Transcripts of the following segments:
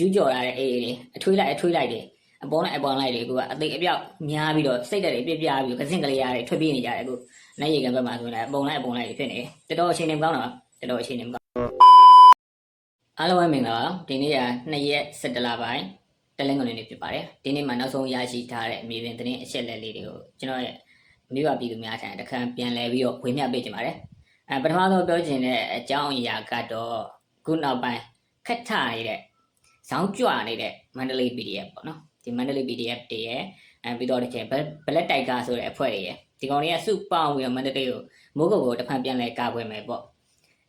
ကျူးကျော်လာတဲ့အေးအေးတွေအထွေးလိုက်အထွေးလိုက်တွေအပေါ်လိုက်အပေါ်လိုက်တွေကူကအသိအပြောက်များပြီးတော့စိတ်ဓာတ်တွေပြပြပြီးကစင်ကလေးရတွေထွက်ပြေးနေကြတယ်ကူနိုင်ရီကဘက်မှာဆိုရင်အပုံလိုက်အပုံလိုက်တွေဖြစ်နေတယ်တော်တော်အချိန်နေမကောင်းတော့တော်တော်အချိန်နေမကောင်းအားလုံးပဲမင်္ဂလာပါဒီနေ့က2ရက်17လပိုင်းတလင်းကုန်နေဖြစ်ပါတယ်ဒီနေ့မှာနောက်ဆုံးရရှိထားတဲ့အမည်ပင်သတင်းအချက်လက်လေးတွေကိုကျွန်တော်ရဲ့မိဘပြည်သူများထံတခါပြန်လဲပြီးတော့ဝေမျှပေးကြပါတယ်အဲပထမဆုံးပြောချင်တဲ့အကြောင်းအရာကတော့ခုနောက်ပိုင်းခက်ထနေတဲ့ ဇောင်းကြွနေတဲ့မန္တလေး PDF ပေါ့နော်ဒီမန္တလေး PDF တွေရဲ့အဲပြီးတော့တစ်ချိန် Black Tiger ဆိုတဲ့အဖွဲ့တွေရဲ့ဒီကောင်တွေကစုပေါင်းပြီးတော့မန္တလေးကိုမိုးကုတ်ကိုတစ်ဖန်ပြန်လဲကာကွယ်မယ်ပေါ့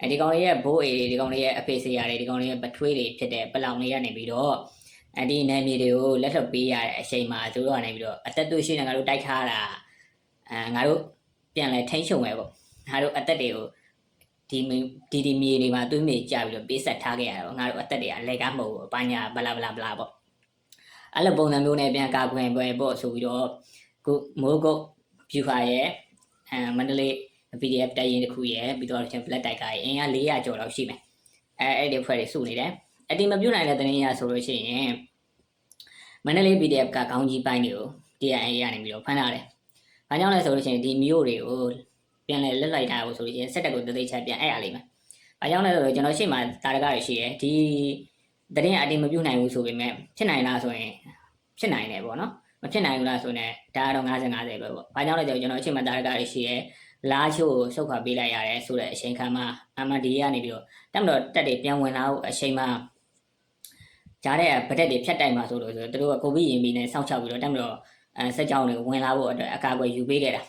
အဲဒီကောင်တွေရဲ့ဘိုးအေတွေဒီကောင်တွေရဲ့အဖေဆေးရတယ်ဒီကောင်တွေရဲ့ပထွေးတွေဖြစ်တဲ့ပလောင်တွေကနေပြီးတော့အဲဒီနယ်မြေတွေကိုလက်ထွက်ပေးရတဲ့အချိန်မှာသူတို့ကနေပြီးတော့အသက်သွေးရှိနေငါတို့တိုက်ထားတာအဲငါတို့ပြန်လဲထိန်းချုပ်မယ်ပေါ့ငါတို့အသက်တွေကို ဒီဒီဒီမြေတွေမှာသွေးမြေကြပြီးတော့ပေးဆက်ထားခဲ့ရတာပေါ့ငါတို့အသက်တွေအလဲကားမဟုတ်ဘူးအပညာဘလာဘလာဘလာပေါ့အဲ့လိုပုံစံမျိုးနဲ့ပြန်ကာကွယ်ပွဲပေါ့ဆိုပြီးတော့ခုမိုးကုတ် view ဟာရဲ့အဲမန္တလေး PDF တိုက်ရင်တစ်ခုရဲ့ပြီးတော့ချင်း flat တိုက်ကရဲ့အင်အား400ကျော်လောက်ရှိမယ်အဲအဲ့ဒီဖွဲ့တွေစုနေတယ်အတိမပြုတ်နိုင်တဲ့တနည်းရဆိုလို့ရှိရင်မန္တလေး PDF ကခေါင်းကြီးပိုင်းတွေကို TNA ရနေပြီးတော့ဖမ်းထားတယ်။ဘာကြောင့်လဲဆိုလို့ရှိရင်ဒီမျိုးတွေကို ပြန်လဲလက်လိုက်တာကိုဆိုလို့ရှိရင်စက်တက်ကိုတသိချပြန်အဲ့ရလိမ့်မယ်။ဘာကြောင့်လဲဆိုတော့ကျွန်တော်ရှေ့မှာတာရကတွေရှိတယ်ဒီတရင်အတိမပြုတ်နိုင်ဘူးဆိုပေမဲ့ဖြစ်နိုင်လားဆိုရင်ဖြစ်နိုင်တယ်ပေါ့နော်။မဖြစ်နိုင်ဘူးလားဆိုရင်ဒါကတော့50 50ပဲပေါ့။ဘာကြောင့်လဲဆိုတော့ကျွန်တော်အချိန်မှာတာရကတွေရှိရဲလာချို့ကိုဆုတ်ခွာပေးလိုက်ရတယ်ဆိုတဲ့အချိန်ခါမှာ MD ကနေပြီးတော့တက်မတော်တက်တွေပြန်ဝင်လာဖို့အချိန်မှာကြားတဲ့ဗတက်တွေဖြတ်တိုက်မှာဆိုလို့ဆိုတော့သူတို့ကကိုဗစ်ရင်ပြီးနေစောင့်ချပြီးတော့တက်မတော်အဲစက်ကြောင်းတွေကိုဝင်လာဖို့အတွက်အကာအကွယ်ယူပေးခဲ့တာ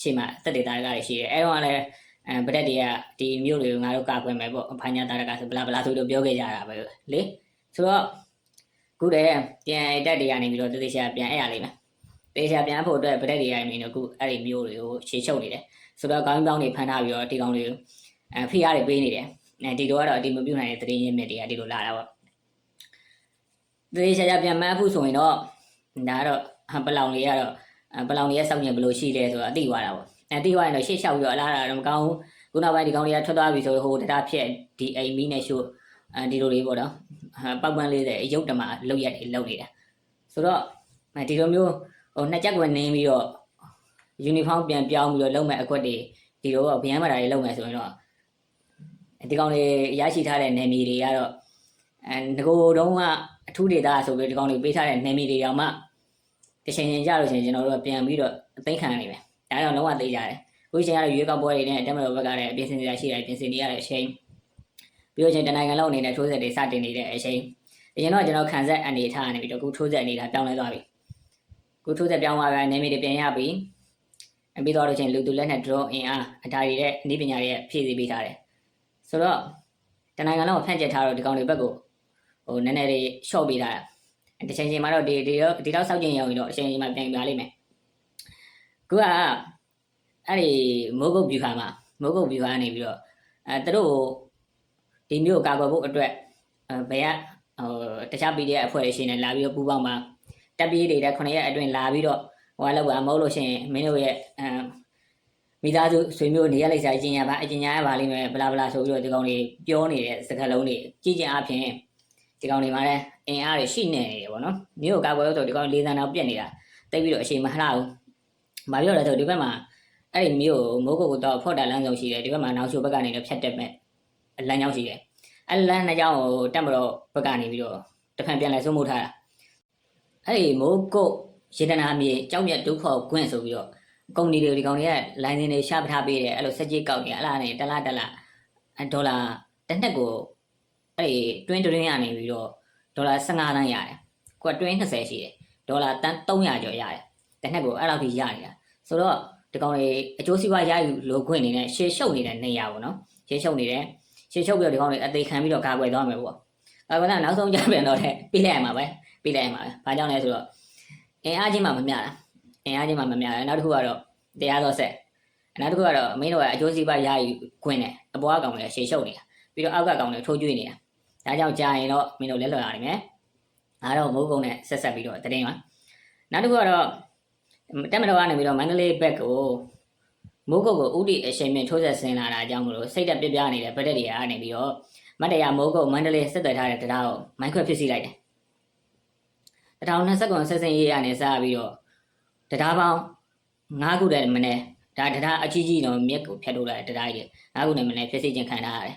ရှေ့မှာတက်တွေတာရကတွေရှိတယ်အဲတော့လည်းအဲဗတက်တွေကဒီမျိုးတွေကိုငါတို့ကာကွယ်မယ်ပေါ့ဖိုင်ညာတာရကဆိုဘလာဘလာဆိုလို့ပြောခဲ့ကြတာပဲလေဆိုတော့ခုတည်းပြန်တက်တွေကနေပြီးတော့တတိချာပြန်အဲ့ရလိမ့်မယ်တေချာပြန်ဖို့အတွက်ဗတက်တွေကနေပြီးတော့ခုအဲ့ဒီမျိုးတွေကိုခြေချုပ်နေတယ်ဆိုတော့ကောင်းကောင်းတွေဖမ်းထားပြီးတော့ဒီကောင်တွေကိုအဲဖိအားတွေပေးနေတယ်အဲဒီတော့ကတော့အတိမပြုတ်နိုင်တဲ့တရင်ရင်းမြစ်တွေကဒီလိုလာတာပေါ့တေချာချာပြန်မှန်းဖို့ဆိုရင်တော့ဒါကတော့ပလောင်တွေကတော့ ပလောင်တွေရဲ့စောင့်ကြည့်ဘယ်လိုရှိလဲဆိုတော့အတိသွားတာပေါ့အဲတိသွားရင်တော့ရှေ့လျှောက်ပြီးတော့အလားတာတော့မကောင်းဘူးခုနောက်ပိုင်းဒီကောင်တွေကထွက်သွားပြီဆိုဟိုတတာဖြစ်ဒီအိမ်မီနဲ့ရှို့အဲဒီလိုလေးပေါ့နော်ပောက်ပန်းလေးတဲ့ရုပ်တမလောက်ရက်တွေလောက်နေတာဆိုတော့ဒီလိုမျိုးဟိုနှစ်ချက်ကွယ်နင်းပြီးတော့ယူနီဖောင်းပြန်ပြောင်းပြီးတော့လုံမဲ့အကွက်တွေဒီလိုဗျမ်းမာတာတွေလုံမဲ့ဆိုရင်တော့ဒီကောင်တွေရရှိထားတဲ့နယ်မြေတွေကတော့အဲငကိုတုံးကအထူးဒေတာဆိုပြီးဒီကောင်တွေပေးထားတဲ့နယ်မြေတွေတောင်မှ တချိန်ချင်းကြလို့ရှိရင်ကျွန်တော်တို့ကပြန်ပြီးတော့အသိခံနိုင်မယ်ဒါကြောင့်လုံးဝသိကြတယ်ခုချိန်ကတော့ရွေးကောက်ပွဲတွေနဲ့တက်မတော်ဘက်ကလည်းပြင်ဆင်နေရရှိတယ်ပြင်ဆင်နေရတဲ့အချိန်ပြီးတော့ချိန်တနိုင်ငံလုံးအနေနဲ့ထိုးဆက်တွေစတင်နေတဲ့အချိန်အရင်တော့ကျွန်တော်ခံဆက်အနေထားနေပြီးတော့ခုထိုးဆက်အနေထားပြောင်းလဲသွားပြီခုထိုးဆက်ပြောင်းသွားပြီနေမီတွေပြန်ရပြီအပြီးတော့လို့ချင်းလူသူလက်နဲ့ drone အင်အားအတားတွေရဲ့အနည်းပညာတွေရဲ့ဖြည့်ဆည်းပေးထားတယ်ဆိုတော့တနိုင်ငံလုံးကိုဖန့်ကျက်ထားတော့ဒီကောင်တွေဘက်ကိုဟိုနည်းနည်းလေး short ပေးထားတာ တစ်ချိန်ချိန်မှာတော့ဒီဒီတော့ဒီတော့စောက်ကျင်ရောက်ရင်တော့အချိန်ချိန်မှာပြန်ပြလိမ့်မယ်ခုကအဲ့ဒီမိုးကုတ် view ခါမှာမိုးကုတ် view ခါနေပြီးတော့အဲသူတို့ဒီမျိုးကာကွယ်ဖို့အတွက်အဲဘယ်ကဟိုတခြား PDF အဖွဲ့တွေရှင်နေလာပြီးတော့ပူပေါင်းမှာတက်ပြေးတွေတဲ့9ရက်အတွင်းလာပြီးတော့ဟိုလောက်ပါမဟုတ်လို့ရှိရင်မင်းတို့ရဲ့အဲမိသားစုဆွေမျိုးနေရလိုက်စားကျင်ရပါအကျင်ညာရပါလိမ့်မယ်ဘလာဘလာဆိုပြီးတော့ဒီကောင်တွေပြောနေတဲ့စကားလုံးတွေကြည်ကျင်အဖြစ် ဒီကောင်တွေမှာလည်းအင်အားတွေရှိနေတယ်ပေါ့နော်မြို့ကာကွယ်လို့ဆိုဒီကောင်လေးသန်းတော့ပြက်နေတာတိတ်ပြီးတော့အချိန်မလှဘူးမပြောလဲဆိုဒီဘက်မှာအဲ့ဒီမြို့မိုးကုတ်ကတော့ဖော့တာလမ်းဆောင်ရှိတယ်ဒီဘက်မှာနောက်ချိုဘက်ကနေလည်းဖြတ်တက်မဲ့လမ်းကြောင်းရှိတယ်အဲ့လမ်းနှစ်ကြောင်းကိုတက်မတော့ဘက်ကနေပြီးတော့တဖန်ပြန်လဲဆုံးမှုထားတာအဲ့ဒီမိုးကုတ်ရေတနာမြေကြောက်မြတ်ဒုက္ခကွင့်ဆိုပြီးတော့ကုမ္ပဏီတွေဒီကောင်တွေကလိုင်းစင်တွေရှာပထားပေးတယ်အဲ့လိုစက်ကြီးကောက်နေအဲ့လားနေတလားတလားဒေါ်လာတစ်နှစ်ကို အဲ့ဒီတွင်းတွင်းရနေပြီးတော့ဒေါ်လာ15သန်းရတယ်။ကိုကတွင်း20ရှိတယ်။ဒေါ်လာတန်း300ကျော်ရတယ်။တစ်နှစ်ကိုအဲ့လောက်ထိရနေတာ။ဆိုတော့ဒီကောင်တွေအကျိုးစီးပွားရယူလိုခွင့်နေနဲ့ရှေ့ရှုပ်နေတဲ့နေရာပေါ့နော်။ရှေ့ရှုပ်နေတယ်။ရှေ့ရှုပ်ပြီးတော့ဒီကောင်တွေအသေးခံပြီးတော့ကာကွယ်သွားမယ်ပေါ့။ကာကွယ်တာနောက်ဆုံးကြပြန်တော့တဲ့ပြေးလိုက်ရမှာပဲ။ပြေးလိုက်ရမှာပဲ။ဘာကြောင့်လဲဆိုတော့အင်အားချင်းမှမမျှတာ။အင်အားချင်းမှမမျှတာ။နောက်တစ်ခုကတော့တရားတော်ဆက်။နောက်တစ်ခုကတော့မင်းတို့ကအကျိုးစီးပွားရယူခွင့်နဲ့အပေါ်ကကောင်တွေရှေ့ရှုပ်နေတာ။ပြီးတော့အောက်ကကောင်တွေထိုးကျွေးနေတာ။ ဒါကြောင့်ကြာရင်တော့မင်းတို့လက်လွတ်ရနိုင်မယ်။အားတော့မိုးကုန်းနဲ့ဆက်ဆက်ပြီးတော့တရင်ပါ။နောက်တစ်ခုကတော့တက်မတော်ကနေပြီးတော့မန္တလေးဘက်ကိုမိုးကုတ်ကိုဥတီအချိန်မြင့်ထိုးဆက်ဆင်းလာတာအကြောင်းမလို့စိတ်တက်ပြပြနေတဲ့ဗက်တက်တွေကနေပြီးတော့မတ်တရာမိုးကုတ်မန္တလေးဆက်သွယ်ထားတဲ့တရားကိုမိုင်းခွဲဖြစ်စီလိုက်တယ်2029ဆက်စင်ရေးရနေစပြီးတော့တရားပေါင်း9ခုတည်းမနေ့ဒါတရားအကြီးကြီးတော့မြက်ကိုဖျက်ထုတ်လာတဲ့တရားကြီး9ခုနဲ့မနေ့ဖြစ်စီခြင်းခံထားရတယ်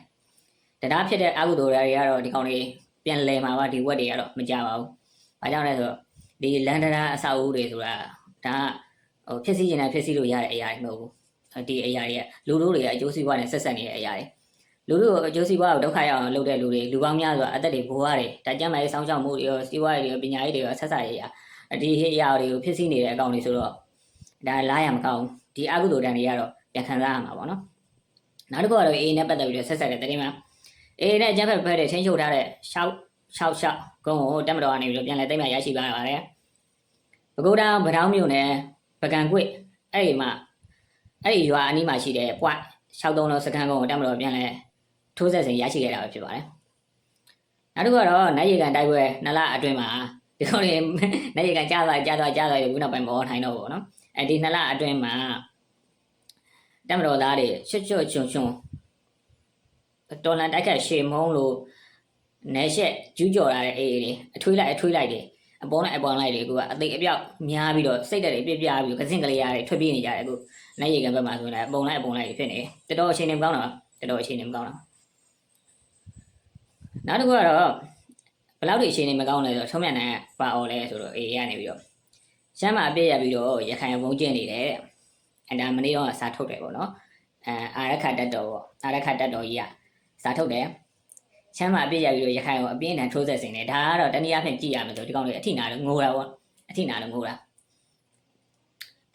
တရားဖြစ်တဲ့အကုသိုလ်တွေကတော့ဒီကောင်တွေပြန်လဲမှာပါဒီဝက်တွေကတော့မကြပါဘူး။ဘာကြောင့်လဲဆိုတော့ဒီလန်ဒရာအဆောက်အဦတွေဆိုတာဒါကဟိုဖြစ်စီခြင်းနဲ့ဖြစ်စီလို့ရတဲ့အရာတွေမဟုတ်ဘူး။ဒီအရာတွေကလူတို့တွေကအကျိုးစီးပွားနဲ့ဆက်ဆက်နေတဲ့အရာတွေလူတို့အကျိုးစီးပွားကိုဒုက္ခရောက်အောင်လုပ်တဲ့လူတွေလူပေါင်းများစွာအသက်တွေဘိုးရတယ်ဒါကြမ်းမာရေးစောင့်ရှောက်မှုတွေရောစီးပွားရေးတွေရောပညာရေးတွေရောဆက်ဆက်ရရဒီအရာတွေကိုဖြစ်စီနေတဲ့အကောင်တွေဆိုတော့ဒါလားရမကောင်းဒီအကုသိုလ်တန်တွေကတော့ပြန်ခံစားရမှာပေါ့နော်နောက်တစ်ခုကတော့ A နဲ့ပတ်သက်ပြီးတော့ဆက်ဆက်တဲ့တတိမှာ A နဲ့ကျန်းဖက်ဖက်တွေချင်းချုပ်ထားတဲ့ရှောက်ရှောက်ရှောက်ကုန်းကိုတက်မတော်ကနေပြီးတော့ပြန်လဲသိမ်းမှရရှိပါရပါတယ်ပကုဒ္ဒဗဒောင်းမြို့နယ်ပကံကွေ့အဲ့ဒီမှာအဲ့ဒီရွာအနီးမှာရှိတဲ့ point 63လုံးစကန်ကုန်းကိုတက်မတော်ပြန်လဲထိုးဆက်စဉ်ရရှိခဲ့တာပဲဖြစ်ပါတယ်နောက်တစ်ခုကတော့နိုင်ရီကန်တိုက်ပွဲနလအတွင်းမှာဒီကောင်လေးနိုင်ရီကန်ကြားသွားကြားသွားကြားသွားပြီးနောက်ပိုင်းမဟောထိုင်တော့ဘူးနော်အဲ့ဒီနလအတွင်းမှာတက်မတော်သားတွေချွတ်ချွတ်ချွန်ချွန် တော်လန်တိုက်ခတ်ရှေမုံလို့နဲရှက်ကျူးကြော်လာတဲ့အေးအေးတွေအထွေးလိုက်အထွေးလိုက်တွေအပေါ်လိုက်အပေါ်လိုက်တွေကူကအသိအပြောက်များပြီးတော့စိတ်တက်တွေပြပြပြီးကစင်ကလေးရတွေထွက်ပြေးနေကြတယ်အခုနိုင်ရီကန်ဘက်မှာဆိုရင်အပုံလိုက်အပုံလိုက်တွေဖြစ်နေတယ်တော်တော်အချိန်နေမကောင်းတော့တော်တော်အချိန်နေမကောင်းတော့နောက်တစ်ခုကတော့ဘယ်လောက်ထိအချိန်နေမကောင်းလဲဆိုတော့ထုံးမြတ်နိုင်ပါအော်လဲဆိုတော့အေးရနေပြီးတော့ရှမ်းမှာအပြည့်ရပြီးတော့ရခိုင်ဝုံကျင်းနေတယ်အဲဒါမနေ့တော့စာထုတ်တယ်ပေါ့နော်အဲအာရခတက်တော်ပေါ့အာရခတက်တော်ကြီးက စာထုတ်တယ်ချမ်းမှာအပြည့်ရပြီးတော့ရခိုင်ကိုအပြင်းအထန်ထိုးဆက်စင်တယ်ဒါကတော့တနည်းအားဖြင့်ကြည့်ရမယ်ဆိုဒီကောင်တွေအထိနာလို့ငိုတာပေါ့အထိနာလို့ငိုတာ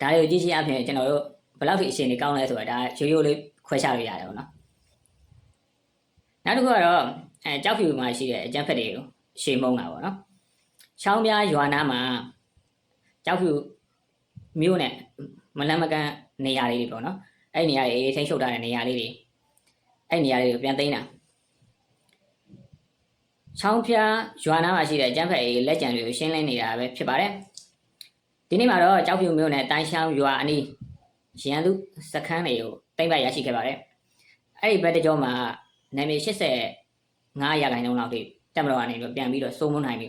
ဒါတွေကိုကြည့်ချင်းအပြင်ကျွန်တော်တို့ဘယ်လောက်ထိအချိန်နေကောင်းလဲဆိုတာဒါရိုးရိုးလေးခွဲခြားလို့ရတယ်ပေါ့နော်နောက်တစ်ခုကတော့အဲကြောက်ဖြူမှာရှိတဲ့အကျန်းဖက်တွေကိုရှေမုံတာပေါ့နော်ချောင်းပြားရွာနာမှာကြောက်ဖြူမြို့နဲ့မလန်းမကန်းနေရာလေးတွေပေါ့နော်အဲ့ဒီနေရာတွေထိန်းချုပ်ထားတဲ့နေရာလေးတွေ အဲ့ဒီနေရာလေးကိုပြန်သိမ်းတာချောင်းပြားရွာနာမှာရှိတဲ့အကျန်းဖက်တွေလက်ကြံတွေကိုရှင်းလင်းနေတာပဲဖြစ်ပါတယ်ဒီနေ့မှာတော့ကြောက်ဖြူမြို့နဲ့တိုင်းချောင်းရွာအနီးရန်သူစခန်းတွေကိုတိမ့်ပိုက်ရရှိခဲ့ပါတယ်အဲ့ဒီဘက်တကြောမှာနာမည်85ရာခိုင်နှုန်းလောက်ထိတက်မတော်ကနေပြီးပြန်ပြီးတော့စိုးမွန်းနိုင်ပြီ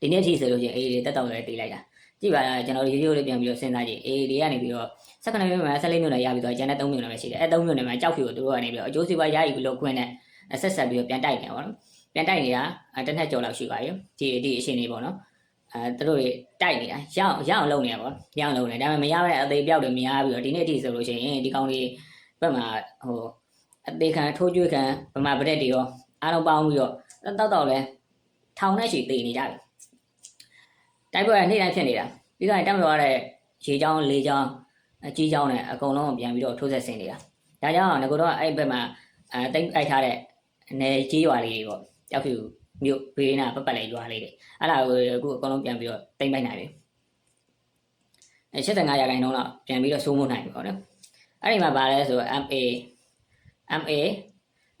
ဒီနေ့အထိဆိုလို့ချင်းအေးတွေတက်တော့လည်းတီးလိုက်တာကြည့်ပါလားကျွန်တော်တို့ရိုးရိုးလေးပြန်ပြီးတော့စဉ်းစားကြည့်အေးတွေကနေပြီးတော့ 19မြို့မှာ14မြို့နယ်ရပြီးတော့ကျန်တဲ့3မြို့နယ်ပဲရှိတယ်အဲ3မြို့နယ်မှာကြောက်ဖြူကိုတို့ကနေပြီးတော့အကျိုးစီးပွားရယူလို့ခွင့်နဲ့ဆက်ဆက်ပြီးတော့ပြန်တိုက်နေပါတော့ပြန်တိုက်နေတာတစ်နှစ်ကျော်လောက်ရှိပါပြီဒီဒီအရှင်နေပေါ့နော်အဲသူတို့တွေတိုက်နေတာရအောင်ရအောင်လုပ်နေတာပေါ့ရအောင်လုပ်နေဒါပေမဲ့မရတဲ့အသေးပြောက်တွေမရပြီးတော့ဒီနေ့အထိဆိုလို့ရှိရင်ဒီကောင်တွေဘက်မှာဟိုအသေးခံထိုးကျွေးခံဗမာပရက်တွေရောအားလုံးပေါင်းပြီးတော့တောက်တော့လဲထောင်နဲ့ရှိသေးနေကြပြီတိုက်ပွဲကနေ့တိုင်းဖြစ်နေတာပြီးတော့တက်မလို့ရတဲ့ရေချောင်းလေချောင်း အကြီးချောင်းနဲ့အကုန်လုံးပြန်ပြီးတော့ထိုးဆက်ဆင်နေတာဒါကြောင့်ငကိုတော့အဲ့ဘက်မှာအဲတိတ်အိုက်ထားတဲ့နေကြီးရွာလေးတွေပေါ့ကြောက်ဖြူမြို့ဘေးနာပတ်ပတ်လေးရွာလေးတွေအဲ့ဒါကိုအခုအကုန်လုံးပြန်ပြီးတော့တိတ်ပိုက်နိုင်ပြီအဲ85ရာခိုင်နှုန်းလောက်ပြန်ပြီးတော့စိုးမိုးနိုင်ပြီပေါ့နော်အဲ့ဒီမှာဗာလဲဆို MA MA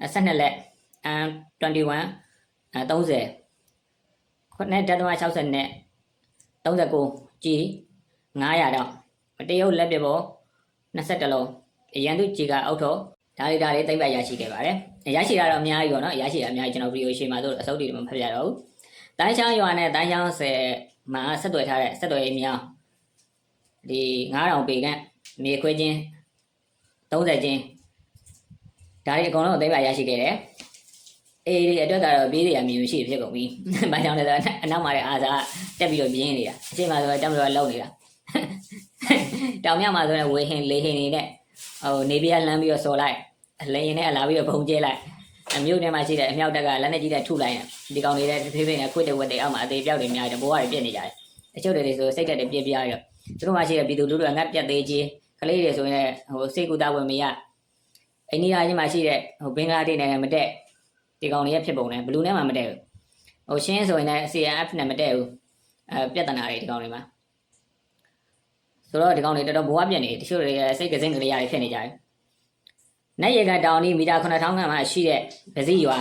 12လက် M21 အဲ30ခုနှစ်တက်တော့60နဲ့39 G 900တော့ တရုတ်လက်ပြပေါ်21လုံးရန်သူကြီးကအောက်ထောဒါလေးဒါလေးတိတ်ပတ်ရရှိခဲ့ပါတယ်ရရှိတာတော့အများကြီးပေါ့နော်ရရှိတာအများကြီးကျွန်တော်ဗီဒီယိုရှေ့မှာဆိုအစုပ်တွေမဖတ်ပြတော့ဘူးတိုင်းချောင်းရွာနဲ့တိုင်းချောင်းဆယ်မှာဆက်သွယ်ထားတဲ့ဆက်သွယ်ရေးမြောင်းဒီ9000ပေကမြေခွဲချင်း30ချင်းဒါတွေအကုန်လုံးအသိပါရရှိခဲ့တယ်အေးဒီအတွက်ကတော့ပြေးရမြင်ရှိဖြစ်ကုန်ပြီ။ဘာကြောင့်လဲဆိုတော့အနောက်မှာလည်းအာသာတက်ပြီးတော့ပြင်းနေတာ။အချိန်မှာဆိုတော့တက်ပြီးတော့လုံနေတာ။ တောင်မြမှာဆိုရင်ဝေဟင်လေဟင်နေနဲ့ဟိုနေပြလမ်းပြီးတော့စော်လိုက်လေရင်နဲ့အလာပြီးတော့ဘုံကျဲလိုက်အမျိုးထဲမှာရှိတဲ့အမြောက်တက်ကလက်နဲ့ကြီးတဲ့ထုလိုက်နေဒီကောင်တွေလည်းဖေးဖေးနဲ့ခွတ်တဲ့ဝက်တွေအောက်မှာအသေးပြောက်တွေများတယ်ဘိုးကတွေပြက်နေကြတယ်။အချို့တွေဆိုစိတ်တက်တွေပြက်ပြားရောသူတို့မှရှိတဲ့ပြည်သူလူထုကငတ်ပြက်သေးကြီးကလေးတွေဆိုရင်ဟိုစိတ်ကူတာဝင်မရအိန္ဒိယကြီးမှာရှိတဲ့ဟိုဘင်္ဂလားဒေ့ရှ်နိုင်ငံမတက်ဒီကောင်တွေရဲ့ဖြစ်ပုံနဲ့ဘလူးနဲ့မှမတည့်ဘူးဟိုရှင်းဆိုရင်လည်း CNF နဲ့မတည့်ဘူးအဲပြဿနာတွေဒီကောင်တွေမှာ ဆိုတော့ဒီကောင်တွေတော်တော်ဘဝပြက်နေတချို့တွေစိတ်ကစင်းကလေးရတွေဖြစ်နေကြတယ်။နိုင်ရကတောင်ဒီမီတာ9000ခန့်မှရှိတဲ့ဗစီရွာ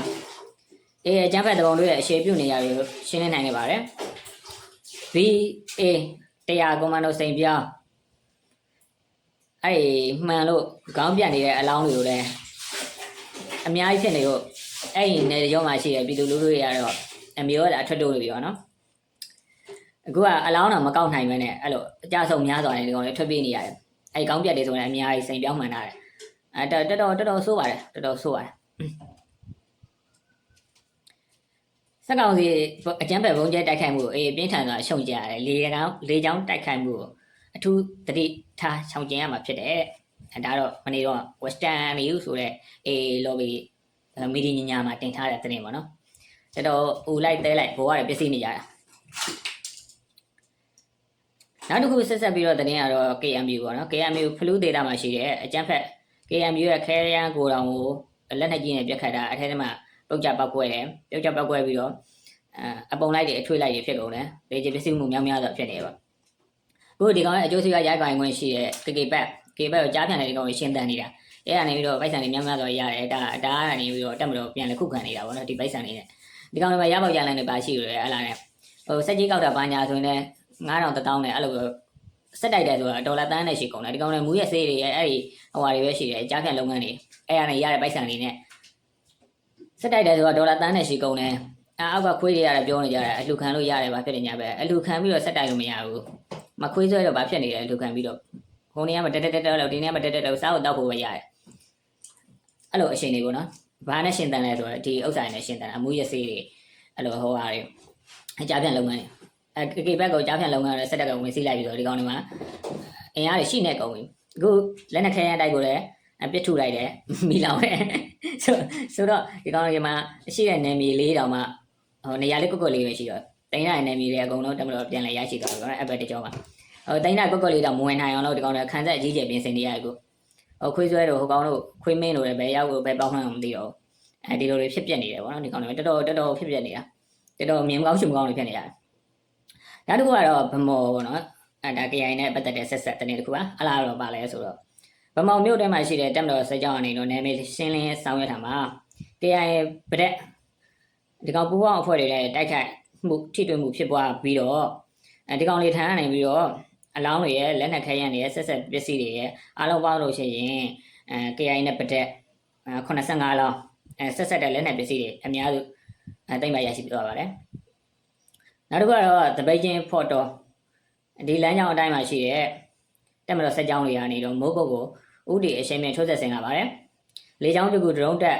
အေးအကျန်းဖက်တပုံတို့ရဲ့အရှေပြုနေရတွေကိုရှင်းလင်းနိုင်ခဲ့ပါတယ်။ VA တရားကွန်မန်ဒိုစိန်ပြောင်းအဲ့မှန်လို့ခေါင်းပြတ်နေတဲ့အလောင်းတွေကိုလည်းအများကြီးဖြစ်နေလို့အဲ့ဒီနယ်ရောမှာရှိတဲ့ပြည်သူလူထုတွေကတော့အမျိုးကအထွက်တိုးလို့ပြောနော် အခုကအလောင်းတော့မကောက်နိုင်ပဲနဲ့အဲ့လိုအကြဆုံးများစွာနေဒီကောင်လေးထွက်ပြေးနေရတယ်အဲ့ဒီကောင်းပြတ်တွေဆိုရင်အများကြီးစိန်ပြောင်းမှန်တာတယ်အဲတော်တော်တော်တော်ဆိုးပါတယ်တော်တော်ဆိုးပါတယ်စက်ကောင်စီအကျန်းဖက်ဘုံကျဲတိုက်ခိုက်မှုကိုအေးပြင်းထန်စွာရှုံကြရတယ်လေကောင်လေချောင်းတိုက်ခိုက်မှုကိုအထူးတတိထားရှောင်ကျဉ်ရမှာဖြစ်တယ်အဲဒါတော့မနေ့တော့ Western News ဆိုတဲ့အေး lobby မီဒီညာမှာတင်ထားတဲ့သတင်းပေါ့နော်တော်တော်ဦးလိုက်တဲလိုက်ဘိုးရတယ်ပစ္စည်းနေကြတာ နောက်တစ်ခုဆက်ဆက်ပြီးတော့သတင်းကတော့ KMU ပေါ့နော် KMU ဖလူးဒေတာမှာရှိတဲ့အကျန်းဖက် KMU ရဲ့ခဲရန်ကိုတောင်ကိုလက်နက်ကြီးနဲ့ပြက်ခတ်တာအထက်ထဲမှာပုတ်ကြပောက်ကွဲတယ်ပြုတ်ကြပောက်ကွဲပြီးတော့အပုံလိုက်တွေအထွေးလိုက်တွေဖြစ်ကုန်တယ်လေကျပစ္စည်းမှုများများတော့ဖြစ်နေပါဘို့ဒီကောင်ရဲ့အကျိုးစီးပွားရိုက်ကိုင်ခွင့်ရှိတဲ့ KK ဘက် KK ဘက်ကိုကြားပြန်တဲ့ဒီကောင်ကိုရှင်းတန်နေတာအဲ့ဒါနေပြီးတော့ပိုက်ဆံတွေများများတော့ရတယ်ဒါဒါကနေပြီးတော့တက်မလို့ပြန်လေခုခံနေတာပေါ့နော်ဒီပိုက်ဆံတွေနဲ့ဒီကောင်တွေမှာရပေါက်ရလန်တွေပါရှိတယ်အဲ့လားနဲ့ဟိုစက်ကြီးကောက်တာဘာညာဆိုရင်လည်း 9000 1000နဲ့အဲ့လိုစက်တိုက်တယ်ဆိုတာဒေါ်လာတန်းနဲ့ရှိကုန်တယ်ဒီကောင်တွေမူရဲ့ဆေးတွေရဲ့အဲ့ဒီဟိုဟာတွေပဲရှိတယ်ကြားပြန်လုပ်ငန်းတွေအဲ့ရနေရတဲ့ပိုက်ဆံတွေနဲ့စက်တိုက်တယ်ဆိုတာဒေါ်လာတန်းနဲ့ရှိကုန်တယ်အာအောက်ကခွေးတွေရတယ်ပြောနေကြတယ်အလှခံလို့ရတယ်ဘာဖြစ်နေ냐ပဲအလှခံပြီးတော့စက်တိုက်လို့မရဘူးမခွေးဆွဲတော့ဘာဖြစ်နေလဲအလှခံပြီးတော့ဟိုနေရာမှာတက်တက်တက်တက်လို့ဒီနေရာမှာတက်တက်တက်စားဖို့တောက်ဖို့ပဲရတယ်အဲ့လိုအရှင်တွေပေါ့နော်ဘာနဲ့ရှင်တန်လဲဆိုတော့ဒီဥစ္စာတွေနဲ့ရှင်တန်အမှုရစေးတွေအဲ့လိုဟိုဟာတွေအကြပြန်လုပ်ငန်းတွေ အဲကေဘက်ကိုကြားပြန်လုပ်ငန်းတွေစက်တက်ကဝင်စီးလိုက်ပြီးတော့ဒီကောင်တွေမှာအင်အားတွေရှိနေကုန်ပြီအခုလက်နက်ခဲရန်တိုက်ကိုလည်းအပြစ်ထုလိုက်တယ်မိလောင်တယ်ဆိုဆိုတော့ဒီကောင်တွေမှာရှိတဲ့နယ်မြေလေးတောင်မှဟိုနေရာလေးကွက်ကွက်လေးပဲရှိတော့တိုင်းရတဲ့နယ်မြေတွေအကုန်လုံးတက်မလို့ပြန်လဲရရှိသွားပြီပေါ့နော်အဘက်တကြောမှာဟိုတိုင်းရကွက်ကွက်လေးတော့မဝင်နိုင်အောင်လို့ဒီကောင်တွေခန်းဆက်အကြီးကျယ်ပြင်ဆင်နေရတယ်ကိုဟိုခွေးဆွဲတို့ဟိုကောင်တို့ခွေးမင်းတို့လည်းဘယ်ရောက်ကိုဘယ်ပေါက်မှန်းမသိတော့အဲဒီလိုတွေဖြစ်ပြနေတယ်ပေါ့နော်ဒီကောင်တွေတော်တော်တော်တော်ဖြစ်ပြနေတာတော်တော်မြင်မကောင်းရှုံကောင်းတွေဖြစ်နေရတယ် နောက်တစ်ခုကတော့ဗမော်ပေါ့နော်အဲဒါ KI နဲ့ပတ်သက်တဲ့ဆက်ဆက်တနေ့တစ်ခုပါအလားတော့ပါလဲဆိုတော့ဗမော်မြို့ထဲမှာရှိတဲ့တက်မတော်စက်ကြောင်းအနေနဲ့နာမည်ရှင်းလင်းဆောင်ရွက်တာမှာ KI ပရက်ဒီကောင်ပူပေါင်းအဖွဲ့တွေနဲ့တိုက်ခိုက်မှုထိတွေ့မှုဖြစ်ပွားပြီးတော့အဲဒီကောင်လေးထမ်းရနိုင်ပြီးတော့အလောင်းတွေရဲ့လက်နက်ခဲယမ်းတွေရဲ့ဆက်ဆက်ပစ္စည်းတွေရဲ့အားလုံးပေါင်းလို့ရှိရင်အဲ KI နဲ့ပရက်85လောင်းအဲဆက်ဆက်တဲ့လက်နက်ပစ္စည်းတွေအများစုအဲတိတ်မှရရှိသွားပါတယ် နောက်တစ်ခုကတော့တပိတ်ချင်းဖော့တော်ဒီလမ်းကြောင်းအတိုင်းမှာရှိတဲ့တက်မတော်ဆက်ကြောင်းတွေကနေတော့မိုးကုတ်ကိုဥတီအရှင်မြင့်ထိုးဆက်ဆင်လာပါတယ်လေကြောင်းတကူဒရုန်းတက်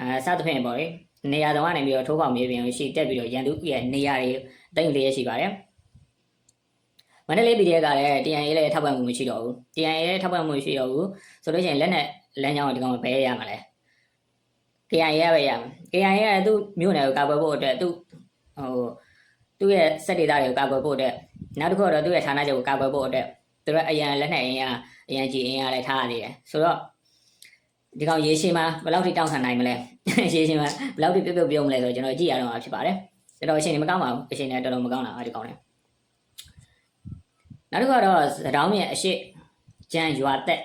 အဲစသဖြင့်ပေါ့လေနေရာတော်ကနေပြီးတော့ထိုးပေါက်မြေပြင်ကိုရှိတက်ပြီးတော့ရန်သူရဲ့နေရာတွေတိတ်လျက်ရှိပါတယ်မန္တလေး PDF ကလည်း TNA လည်းထောက်ပံ့မှုမရှိတော့ဘူး TNA လည်းထောက်ပံ့မှုမရှိတော့ဘူးဆိုလို့ရှိရင်လက်နဲ့လမ်းကြောင်းကိုဒီကောင်ဘယ်ရမှာလဲ KIA ရပဲရမှာ KIA ကသူ့မြို့နယ်ကိုကာကွယ်ဖို့အတွက်သူ့ဟို သူ့ရဲ့စက်ဒေတာတွေကိုကာကွယ်ဖို့အတွက်နောက်တစ်ခုတော့သူ့ရဲ့ဌာနချုပ်ကိုကာကွယ်ဖို့အတွက်သူတို့အရန်လက်နဲ့အင်အားအရန်ကြီးအင်အားလည်းထားရသေးတယ်ဆိုတော့ဒီကောင်ရေရှည်မှာဘယ်လောက်ထိတောင်းခံနိုင်မလဲရေရှည်မှာဘယ်လောက်ထိပြုတ်ပြုတ်ပြုံးမလဲဆိုတော့ကျွန်တော်ကြည့်ရတော့မှာဖြစ်ပါတယ်တော်တော်အချိန်နေမကောင်းပါဘူးအချိန်နဲ့တော်တော်မကောင်းတာအဲဒီကောင်နဲ့နောက်တစ်ခုကတော့သတောင်းမြင့်အရှိကျန်ရွာတက်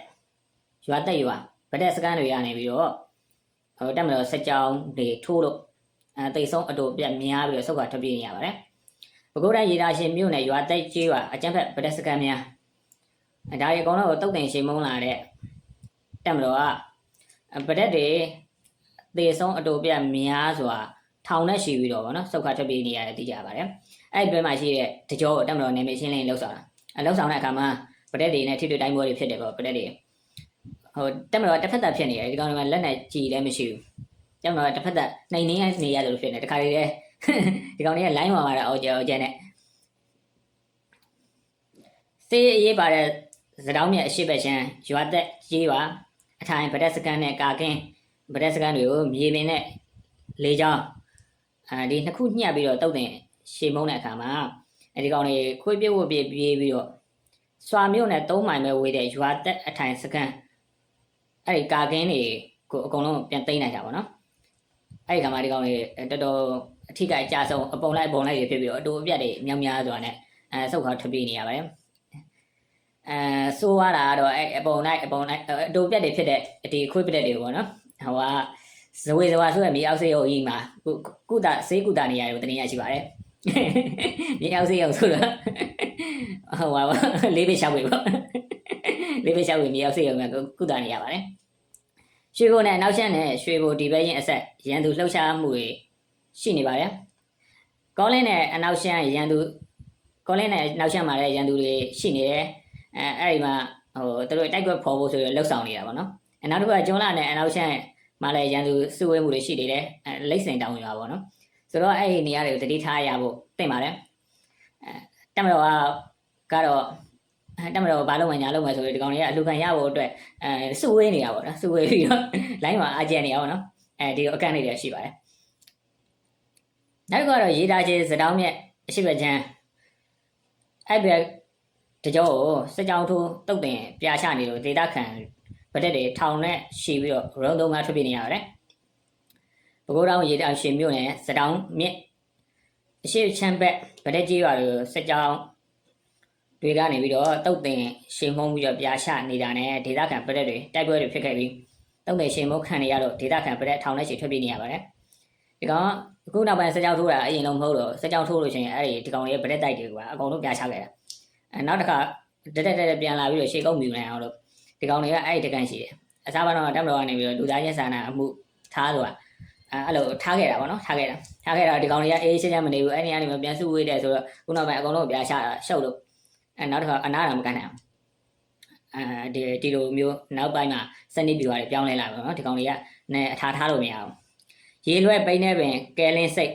ရွာတက်ရွာဗတက်စကန်တွေရနေပြီးတော့ဟိုတက်မလို့စက်ကြောင်းတွေထိုးလို့အဲတိတ်ဆုံးအတူပြက်များပြီးတော့ဆုတ်ခွာထွက်ပြေးနေရပါတယ် ပဲခူးတိုင်းရေဒါရှင်မြို့နယ်ရွာတက်ကျေးရွာအကျန်းဖက်ဗတက်စကန်များအဲဒါတွေအကုန်လုံးကိုတုတ်တင်ရှိမုံလာတဲ့တက်မလို့ကဗတက်တွေသေဆုံးအတူပြက်များစွာထောင်နဲ့ရှိပြီးတော့ဗောနော်ဆုတ်ခွာထွက်ပြေးနေရတယ်သိကြပါတယ်အဲ့ဒီဘက်မှာရှိတဲ့တကြောတက်မလို့နေမရှင်းလင်းလှုပ်ဆောင်တာအလှုပ်ဆောင်တဲ့အခါမှာဗတက်တွေနဲ့ထိတွေ့တိုင်းပွဲတွေဖြစ်တယ်ဗောဗတက်တွေဟိုတက်မလို့တစ်ဖက်သက်ဖြစ်နေတယ်ဒီကောင်တွေမှာလက်နဲ့ကြည်လည်းမရှိဘူးတက်မလို့တစ်ဖက်သက်နိုင်နေရနေရတယ်လို့ဖြစ်နေတခါတည်း ဒီကောင်တွေက line မှာမှာတော့အော်ကြော်ကျဲနဲ့စေးအရေးပါတဲ့သတောင်းမြတ်အရှိဘက်ချမ်းရွာသက်ကြီးပါအထိုင်ဗတက်စကန်နဲ့ကာကင်းဗတက်စကန်တွေကိုမြေပင်နဲ့လေချောင်းအဲဒီနှစ်ခုညှပ်ပြီးတော့တုတ်တင်ရှေမုံတဲ့အခါမှာအဲဒီကောင်တွေခွေးပြဝပြေးပြေးပြီးတော့စွာမြို့နဲ့၃မိုင်ပဲဝေးတဲ့ရွာသက်အထိုင်စကန်အဲ့ဒီကာကင်းတွေကိုအကုန်လုံးပြန်သိမ်းနိုင်တာပေါ့နော်အဲ့ဒီခါမှာဒီကောင်တွေတော်တော် အထိကအကြဆုံးအပုံလိုက်ပုံလိုက်တွေဖြစ်ပြီးတော့အတူအပြတ်တွေမြောင်များစွာနဲ့အဲဆုတ်ခွာထွက်ပြေးနေရပါတယ်အဲဆိုးရတာကတော့အဲအပုံလိုက်အပုံလိုက်အတူအပြတ်တွေဖြစ်တဲ့ဒီခွေးပလက်တွေပေါ့နော်ဟိုကဇဝေဇဝါဆိုရမြေအောက်စေးရုံကြီးမှာကုကုတာစေးကုတာနေရာကိုတနေရရှိပါတယ်မြေအောက်စေးရုံဆိုတော့ဟိုပါလေးပိရှောက်ဝေပေါ့လေးပိရှောက်ဝေမြေအောက်စေးရုံကကုတာနေရပါတယ်ရွှေဘိုနဲ့အနောက်ရှမ်းနဲ့ရွှေဘိုဒီဘက်ရင်အဆက်ရန်သူလှုပ်ရှားမှုတွေ ရှိနေပါတယ်ကောလင်းနဲ့အနောက်ရှမ်းရန်သူကောလင်းနဲ့အနောက်ရှမ်းမှာလည်းရန်သူတွေရှိနေတယ်အဲအဲ့ဒီမှာဟိုသူတို့တိုက်ကွက်ဖော်ဖို့ဆိုရလှုပ်ဆောင်နေတာပေါ့နော်အနောက်တစ်ခါကျွန်းလာနဲ့အနောက်ရှမ်းမှာလည်းရန်သူစုဝေးမှုတွေရှိနေတယ်အဲလိမ့်စင်တောင်းရွာပေါ့နော်ဆိုတော့အဲ့ဒီနေရာတွေကိုတတိထားရဖို့တင့်ပါတယ်အဲတက်မတော်ကကတော့အဲတက်မတော်ဘာလို့ဝင်ညာလို့မယ်ဆိုရင်ဒီကောင်တွေကအလူခံရဖို့အတွက်အဲစုဝေးနေတာပေါ့နော်စုဝေးပြီးတော့လိုင်းမှာအကျန်နေရပါတော့အဲဒီတော့အကန့်လေးတွေရှိပါတယ် နောက်တစ်ခုကတော့ရေးသားခြင်းစတောင်းမြက်အရှိဘချမ်းအဲ့ဘက်တကြောကိုစကြောင်းထိုးတုတ်တင်ပြာချနေလို့ဒေတာခံဗတက်တွေထောင်နဲ့ရှည်ပြီးတော့ရုံသုံးကားထွက်ပြေးနေရတယ်ပဲခူးတောင်ရေးသားရှင်မြို့နယ်စတောင်းမြက်အရှိချမ်းဘက်ဗတက်ကြီးရွာကိုစကြောင်းတွေကနေပြီးတော့တုတ်တင်ရှင်းမှုန်းပြီးတော့ပြာချနေတာနဲ့ဒေတာခံဗတက်တွေတိုက်ပွဲတွေဖြစ်ခဲ့ပြီးတုံးတယ်ရှင်မုတ်ခံနေရတော့ဒေတာခံပြတဲ့ထောင်နဲ့ချီထွက်ပြေးနေရပါတယ်ဒီကောင် အခုနောက်ပိုင်းစကြောင်းထိုးတာအရင်လုံးမဟုတ်တော့စကြောင်းထိုးလို့ရှိရင်အဲ့ဒီဒီကောင်ရဲ့ပြတဲ့တိုက်တွေကအကုန်လုံးပြချခဲ့တာအဲနောက်တစ်ခါတက်တက်တက်ပြန်လာပြီးတော့ရှေကုန်းမြူနိုင်အောင်လို့ဒီကောင်တွေကအဲ့ဒီတကန်ရှိတယ်အစားပါတော့တက်မတော်ကနေပြီးတော့လူသားချင်းစာနာအမှုထားဆိုတာအဲအဲ့လိုထားခဲ့တာပေါ့နော်ထားခဲ့တာထားခဲ့တော့ဒီကောင်တွေကအေးရှင်းရှင်းမနေဘူးအဲ့ဒီကနေမှပြန်စုဝေးတယ်ဆိုတော့ခုနောက်ပိုင်းအကုန်လုံးပြချတာရှုပ်လို့အဲနောက်တစ်ခါအနာတာမကန်နိုင်အောင်အဲဒီဒီလိုမျိုးနောက်ပိုင်းမှာစနစ်ပြူရတယ်ပြောင်းလဲလာပြီနော်ဒီကောင်တွေကနဲ့အထားထားလို့မရအောင် ရေလွဲပိန်းနေပင်ကဲလင်းစိတ်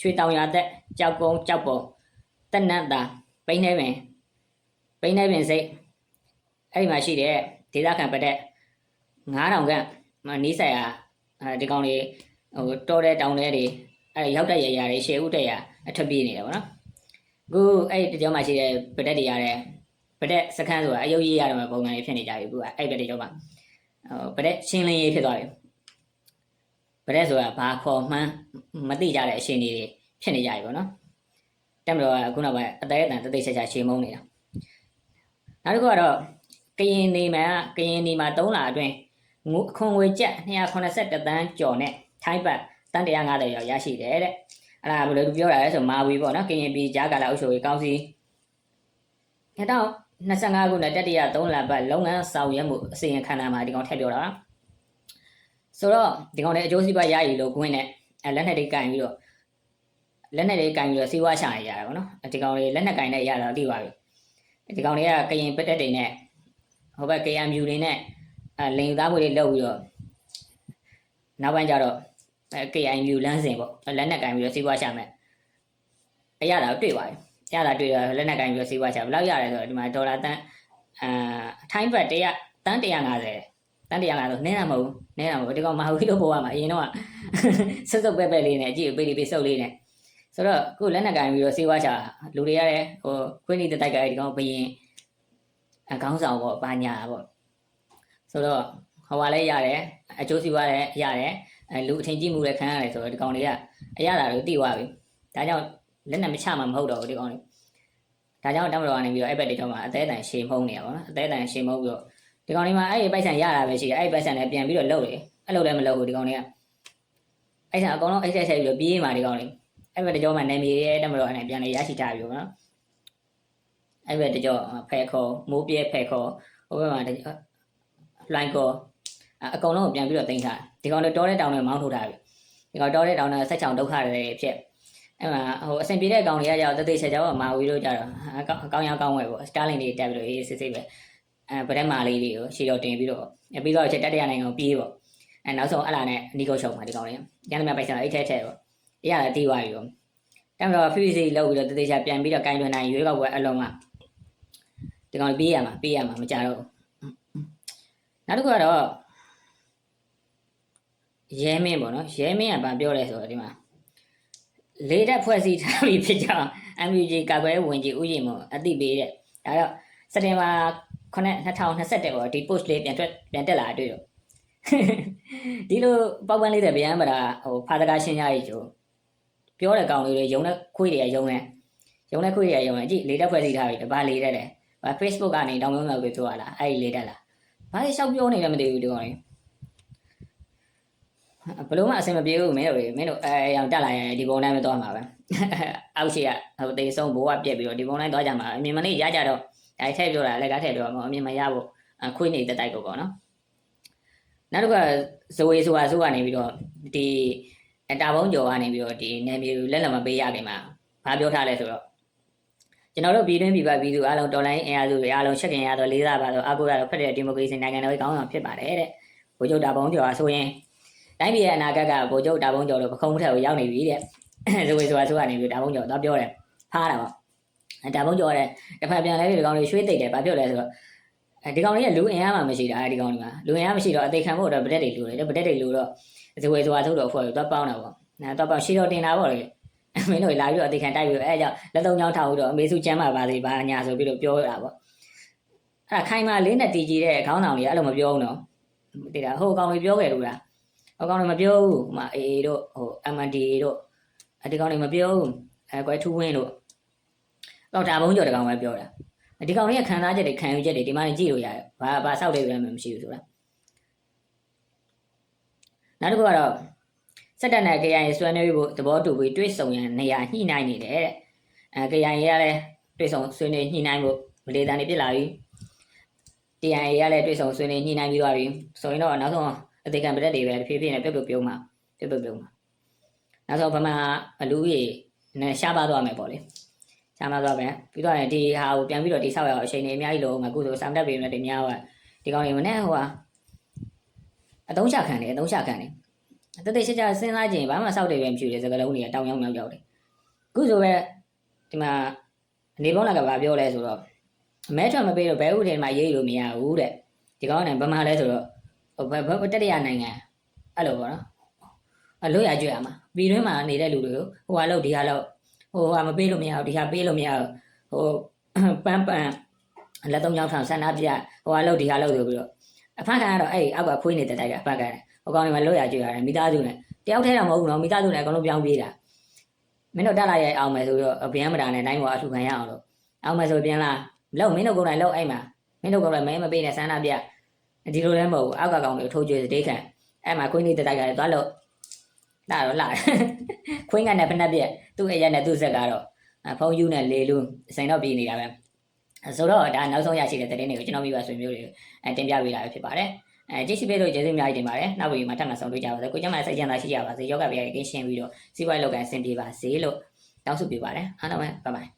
ရွှေတောင်ရသက်ကြောက်ကုန်းကြောက်ပုံတက်နတ်တာပိန်းနေပင်ပိန်းနေပင်စိတ်အဲ့ဒီမှာရှိတဲ့ဒေသခံပတ်တဲ့9000ခန့်နီးဆိုင်ရာအဲဒီကောင်တွေဟိုတော်တဲ့တောင်တွေတွေအဲရောက်တဲ့ရရတွေရှေ့ဦးတဲ့ရအထပ်ပြေးနေတယ်ဗောနော်အခုအဲ့ဒီကြောင်မှာရှိတဲ့ပတ်တဲ့တွေရတဲ့ပတဲ့စခန်းဆိုတာအယုတ်ရေးရတယ်မှာပုံစံလေးဖြစ်နေကြပြီအခုကအဲ့ဘက်တကြောမှာဟိုပတဲ့ရှင်းလင်းရေးဖြစ်သွားပြီ ပတဲ့ဆိုတာဘာခေါ်မှန်းမသိကြတဲ့အရှင်တွေဖြစ်နေကြပြီပေါ့နော်တက်မလို့ကခုနောက်ပိုင်းအသေးအတန်တသိချာချာရှင်းမုံနေတာနောက်တစ်ခုကတော့ကရင်နေမှာကရင်နေမှာ3လအတွင်းငွေခွန်ငွေကျပ်281တန်းကျော်နဲ့ထိုင်းဘတ်တန်း150ရောက်ရရှိတယ်တဲ့အဲ့ဒါဘယ်လိုပြောတာလဲဆိုမာဝီပေါ့နော်ကရင်ပြည်ကြားကာလအုပ်ချုပ်ရေးကောင်းစီ2025ခုနှစ်တတိယ3လပတ်လုပ်ငန်းဆောင်ရွက်မှုအစီရင်ခံစာမှာဒီကောင်ထည့်ပြောတာပါ ဆိုတော့ဒီကောင်လည်းအကျိုးစီးပွားရည်လို့ကွင်းနဲ့အဲလက်နဲ့တွေကင်ပြီးတော့လက်နဲ့တွေကင်ပြီးတော့စီးပွားရှာနေကြတာပေါ့နော်ဒီကောင်လေးလက်နဲ့ကင်နဲ့ရတာသိပါပြီဒီကောင်လေးကကရင်ပက်တက်တွေနဲ့ဟိုဘက် KMU တွေနဲ့အဲလင်ယူသားမှုတွေလုပ်ပြီးတော့နောက်ပိုင်းကျတော့အဲ KMU လမ်းစဉ်ပေါ့လက်နဲ့ကင်ပြီးတော့စီးပွားရှာမယ်အရတာတွေ့ပါပြီရတာတွေ့ရလက်နက်ကင်ပြီးစီးပွားချဘယ်လောက်ရတယ်ဆိုတော့ဒီမှာဒေါ်လာတန်အာထိုင်းဘတ်100တန်150တန်150ဆိုနည်းတာမဟုတ်ဘူး နည်းတာမဟုတ်ဒီကောင်မဟာဝီလို့ပေါ်ရမှာအရင်တော့ဆွတ်ဆွတ်ပဲ့ပဲ့လေးနဲ့အကြည့်ပေးလေးပေးစုပ်လေးနဲ့ဆိုတော့ခုလက်နက်ကင်ပြီးတော့စီးပွားချလူတွေရတယ်ဟိုခွင်းနေတဲ့တိုက်ကဒီကောင်ဘယင်အကောင်းဆောင်ပေါ့ဘာညာပေါ့ဆိုတော့ဟိုပါလဲရတယ်အကျိုးစီးပွားလည်းရတယ်အဲလူအထင်ကြီးမှုလည်းခံရတယ်ဆိုတော့ဒီကောင်တွေကအရသာတွေသိသွားပြီဒါကြောင့်လက်နဲ့မချမှာမဟုတ်တော့ဘူးဒီကောင်လေးဒါကြောင့်တမတော်ကနေပြီးတော့အဲ့ဘက်တွေတော့မှအသေးအတန်ရှည်မုံနေရပါတော့အသေးအတန်ရှည်မုံပြီးတော့ ဒီကောင်လေးမှာအဲ့ဒီပိုက်ဆံရတာပဲရှိတယ်အဲ့ဒီပိုက်ဆံနဲ့ပြန်ပြီးတော့လှုပ်တယ်အဲ့လိုလည်းမလှုပ်ဘူးဒီကောင်လေးကအဲ့ဆံအကုန်လုံးအဲ့ဆက်ဆက်ပြီးတော့ပြေးมาဒီကောင်လေးအဲ့ဘက်တကြောမှနေမြေရဲ့တမတော်အနေပြန်လေရရှိထားပြီပေါ့နော်အဲ့ဘက်တကြောဖဲခေါ်မိုးပြဲဖဲခေါ်ဟိုဘက်မှာလွိုင်းခေါ်အကုန်လုံးကိုပြန်ပြီးတော့တင်ထားဒီကောင်လေးတောတဲ့တောင်နဲ့မောင်းထုတ်ထားပြီဒီကောင်တောတဲ့တောင်နဲ့ဆက်ချောင်ဒုက္ခတွေဖြစ်အဲ့မှာဟိုအဆင်ပြေတဲ့ကောင်တွေကကြောက်တသိချက်ကြောက်မာဝီတို့ကြတော့အကောင်းရောင်းကောင်းဝဲပေါ့စတာလင်တွေတက်ပြီးတော့အေးစစ်စစ်ပဲ အဲဗရက်မာလေးတွေကိုရှေ့တော့တင်ပြီးတော့ပြီးတော့ချက်တက်တရနိုင်ငံကိုပြေးပေါ့အဲနောက်ဆုံးအဲ့လာနဲ့နီကိုချုပ်မှာဒီကောင်တွေရန်သမျှပိုက်ဆံအဲ့ထဲထဲပေါ့အရာတီးသွားပြီပေါ့တမ်းတော့ FVC လောက်ပြီးတော့တသိချက်ပြန်ပြီးတော့ကင်တွင်နိုင်ရွေးကောက်ပွဲအလုံးမှာဒီကောင်ပြေးရမှာပြေးရမှာမကြတော့နောက်တစ်ခုကတော့ရဲမင်းပေါ့နော်ရဲမင်းကဗာပြောလဲဆိုတော့ဒီမှာလေးတက်ဖွဲ့စည်းထားပြီးဖြစ်ကြောင်း MUG ကာကွယ်ဝင်ကြီးဥယျာဉ်မအသိပေးတဲ့ဒါတော့စက်တင်ဘာ 9 2021ပေါ့ဒီ post လေးပြန်ထွက်ပြန်တက်လာတွေ့တော့ဒီလိုပောက်ပန်းလေးတဲ့ဗျမ်းမလားဟိုဖာတကားရှင်းရည်ကျိုးပြောတဲ့ကောင်လေးတွေယုံတဲ့ခွေးတွေယုံတယ်ယုံတဲ့ခွေးတွေယုံတယ်ကြည့်လေးတက်ဖွဲ့စည်းထားပြီးတပါလေးတက်တယ်ဘာ Facebook ကနေတောင်းလုံးလောက်ပြီးပြောရလားအဲ့ဒီလေးတက်လားဘာလဲရှောက်ပြောနေလည်းမသိဘူးဒီကောင်လေးဘလို့မှအဆင်မပြေဘူးမင်းတို့တွေမင်းတို့အဲရောင်တက်လာရင်ဒီပုံတိုင်းပဲသွားမှာပဲအောက်ရှိကဟိုတေဆုံးဘိုးကပြက်ပြီးတော့ဒီပုံတိုင်းသွားကြမှာအမြင်မလေးရကြတော့ အဲထည့်ပြောတာလက်ကားထည့်ပြောမှာအမြင်မရဖို့ခွေးနေတဲ့တိုက်ကိုပေါ့နော်နောက်တစ်ခါဇဝေဆိုတာဆိုကနေပြီးတော့ဒီအတာဘုံကျော်ကနေပြီးတော့ဒီနယ်မြေကိုလက်လံမပေးရခင်မှာဘာပြောထားလဲဆိုတော့ကျွန်တော်တို့ပြည်တွင်းပြည်ပပြည်သူအားလုံးတော်လိုင်းအင်အားစုတွေအားလုံးချက်ခင်ရတော့လေးစားပါတော့အကူရတော့ဖက်တဲ့ဒီမိုကရေစီနိုင်ငံတော်ကြီးကောင်းဆောင်ဖြစ်ပါတယ်တဲ့ဘိုလ်ချုပ်တာဘုံကျော်ကဆိုရင်တိုင်းပြည်ရဲ့အနာဂတ်ကဘိုလ်ချုပ်တာဘုံကျော်တို့ပခုံးထက်ကိုရောက်နေပြီတဲ့ဇဝေဆိုတာဆိုကနေပြီးတာဘုံကျော်တော့ပြောတယ်ဖားတာပေါ့ တာဘုံကျော်တဲ့တစ်ဖက်ပြန်လဲပြီးဒီကောင်တွေရွှေ့သိမ့်တယ်ဘာပြောလဲဆိုတော့အဲဒီကောင်လေးကလူအင်အားမှမရှိတာအဲဒီကောင်လေးမှာလူအင်အားမရှိတော့အသေးခံဖို့တော့ဗတက်တွေလူတယ်ဗတက်တွေလူတော့ဇဝေဇဝါထုတ်တော့အဖွဲ့ကိုသွားပေါင်းတာပေါ့နော်သွားပေါင်းရှီတော့တင်တာပေါ့လေမင်းတို့လာပြီးတော့အသေးခံတိုက်ပြီးအဲကြောင့်လက်သုံးချောင်းထောက်ပြီးတော့အမေစုကျမ်းပါပါစေဘာညာဆိုပြီးတော့ပြောတာပေါ့အဲ့ဒါခိုင်မာလေးနဲ့တီကြီးတဲ့ခေါင်းဆောင်လေးအဲ့လိုမပြောဘူးနော်တိတာဟိုကောင်လေးပြောခဲ့လို့လားဟိုကောင်လေးမပြောဘူးဟိုမှာအေအေတို့ဟို MND တို့အဲဒီကောင်လေးမပြောဘူးအဲကွယ်ထူးဝင်းတို့ တော့ဒါဘုံကျော်တကောင်ပဲပြောတာဒီကောင်လေးကခံစားချက်တွေခံယူချက်တွေဒီမှာကြည့်လို့ရတယ်ဘာဘာဆောက်တဲ့ပြန်မှမရှိဘူးဆိုတာနောက်တစ်ခုကတော့စက်တက်နဲ့ KIA ဆွဲနေဖို့သဘောတူပြီးတွဲဆုံရန်နေရာညှိနှိုင်းနေတယ်တဲ့အဲ KIA ကလည်းတွဲဆုံဆွေးနွေးညှိနှိုင်းဖို့မလေးတန်းနေပြစ်လာပြီ TIA ကလည်းတွဲဆုံဆွေးနွေးညှိနှိုင်းပြီးသွားပြီဆိုရင်တော့နောက်ဆုံးအသေးကံပရက်တွေပဲဖြည်းဖြည်းနဲ့ပြုတ်ပြုတ်ပြုံးမှာပြုတ်ပြုတ်ပြုံးမှာနောက်ဆုံးဗမာအလူကြီးနဲ့ရှားပါသွားမယ်ပေါ့လေ ရှားမသွားပဲပြီးတော့ရင်ဒီဟာကိုပြန်ပြီးတော့တိဆောက်ရအောင်အချိန်တွေအများကြီးလိုမှာအခုဆိုစာမတက်ပေမဲ့တများကဒီကောင်တွေမနဲ့ဟိုဟာအတုံးချခံတယ်အတုံးချခံတယ်တတိချာချာစဉ်းစားကြည့်ရင်ဘာမှစောက်တယ်ပဲမရှိဘူးစကလုံးတွေကတောင်ရောက်မြောက်ရောက်တယ်အခုဆိုပဲဒီမှာအနေပေါင်းလာကဘာပြောလဲဆိုတော့အမဲထွက်မပေးတော့ဘဲဥထဲမှာရေးလို့မရဘူးတဲ့ဒီကောင်ကဗမာလဲဆိုတော့ဘယ်တတိယနိုင်ငံအဲ့လိုပေါ့နော်အလို့ရကြွရမှာပြည်တွင်းမှာနေတဲ့လူတွေကိုဟိုဟာလို့ဒီဟာလို့ ဟိုဟာမပေးလို့မရဘူးဒီဟာပေးလို့မရဘူးဟိုပန်းပန်းလက်သုံးချောင်းထောင်ဆန္ဒပြဟိုဟာလို့ဒီဟာလို့ဆိုပြီးတော့အဖက်ခံကတော့အဲ့အောက်ကခွေးနေတဲ့တိုက်ကဖက်ခံတယ်ဟိုကောင်တွေမှာလွတ်ရကြွရတယ်မိသားစုနဲ့တယောက်တည်းတော့မဟုတ်ဘူးနော်မိသားစုနဲ့အကုန်လုံးပြောင်းပြေးတာမင်းတို့တက်လာရဲ့အောင်မယ်ဆိုတော့ဗျမ်းမတာနဲ့တိုင်းပေါ်အထူခံရအောင်လို့အောင်မယ်ဆိုပြန်လာလောက်မင်းတို့ကိုယ်တိုင်လောက်အဲ့မှာမင်းတို့ကိုယ်တိုင်မဲမပေးနဲ့ဆန္ဒပြဒီလိုလည်းမဟုတ်ဘူးအောက်ကကောင်တွေထိုးကျွေးစတေးခံအဲ့မှာခွေးနေတဲ့တိုက်ကလည်းသွားလို့ လာတော့လာခွင်းကနဲ့ဖက်နှက်ပြက်သူ့အရက်နဲ့သူ့ဆက်ကတော့ဖုန်းယူနဲ့လေလူစိန်တော့ပြည်နေတာပဲဆိုတော့ဒါနောက်ဆုံးရရှိတဲ့သတင်းတွေကိုကျွန်တော်မိဘဆွေမျိုးတွေအဲတင်ပြပေးတာပဲဖြစ်ပါတယ်အဲကြည့်ရှိပေးလို့ကျေးဇူးအများကြီးတင်ပါတယ်နောက်ပြီးမှထပ်မံဆောင်တွေ့ကြပါစေကိုကျမစိတ်ချမ်းသာရှိကြပါစေယောဂဗျာကင်းရှင်းပြီးတော့စီးပွားရေးလုပ်ကိုင်အဆင်ပြေပါစေလို့တောင်းဆိုပေးပါတယ်အားလုံးပဲဘိုင်ဘိုင်